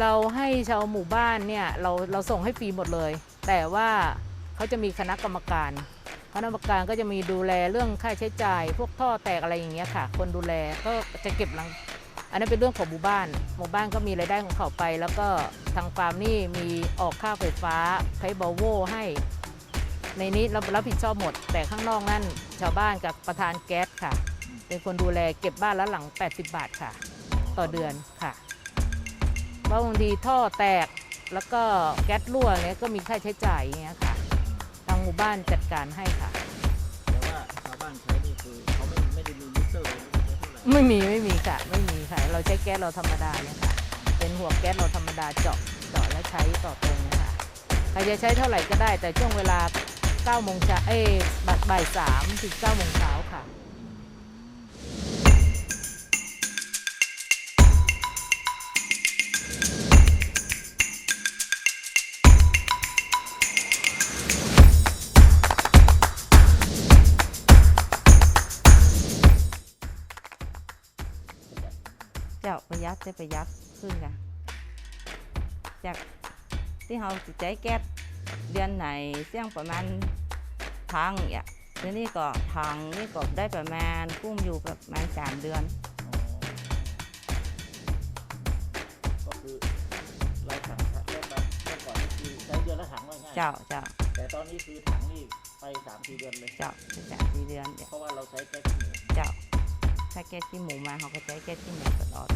เราให้ชาวหมู่บ้านเนี่ยเราเราส่งให้ฟรีหมดเลย แต่ว่าเขาจะมีคณะกรรมการคณะกรรมการก็จะมีดูแลเรื่องค่าใช้จ่าย พวกท่อแตกอะไรอย่างเงี้ยค่ะ คนดูแลก็จะเก็บหลัง อันนั้นเป็นเรื่องของหมู่บ้าน หมู่บ้านก็มีรายได้ของเขาไป แล้วก็ทางฟาร์มนี่มีออกค่าไฟฟ้าใช้บอโวให้ ในนี้เรารับผิดชอบหมด แต่ข้างนอกนั่นชาวบ้านกับประธานแก๊สค่ะ เป็นคนดูแลเก็บบ้านละหลัง 80 บาทค่ะ ต่อเดือนค่ะ เพราะบางทีท่อแตกแล้วก็แก๊สรั่วเนี้ยก็มีค่าใช้จ่ายอย่างเงี้ยค่ะ ทางหมู่บ้านจัดการให้ค่ะ แต่ว่าชาวบ้านใช้นี่คือเขาไม่ไม่ได้มีมิเตอร์ไม่ได้ใช้เท่าไหร่ไม่มีไม่มีค่ะ ไม่มีค่ะ เราใช้แก๊สเราธรรมดาเนี่ยค่ะ เป็นหัวแก๊สเราธรรมดาเจาะเจาะแล้วใช้ต่อตรงเนี่ยค่ะใครจะใช้เท่าไหร่ก็ได้ แต่ช่วงเวลา9โมงเช้าเอ้ยบ่ายสามถึง9โมงเช้าค่ะ จ้าประหยัดได้ประหยัดขึ้นค่ะจากที่เราสิใช้แก๊สเดือนไหนเสี่ยงประมาณทางเนี่ยเดี๋ยวนี้ก็ทางนี่ก็ได้ประมาณกุ้มอยู่ประมาณสามเดือนอ๋อก็คือเราถังเริ่มมาเมื่อก่อนนี่คือใช้เดือนละถังว่าง่ายเจ้าเจ้าแต่ตอนนี้คือถังนี่ไปสามสี่เดือนเลยเจ้าสามสี่เดือนเจ้าเพราะว่าเราใช้แก๊สขี้หมูเจ้า ถ้าแก๊สขี้หมูมาเขาก็ใช้แก๊สขี้หมูตลอด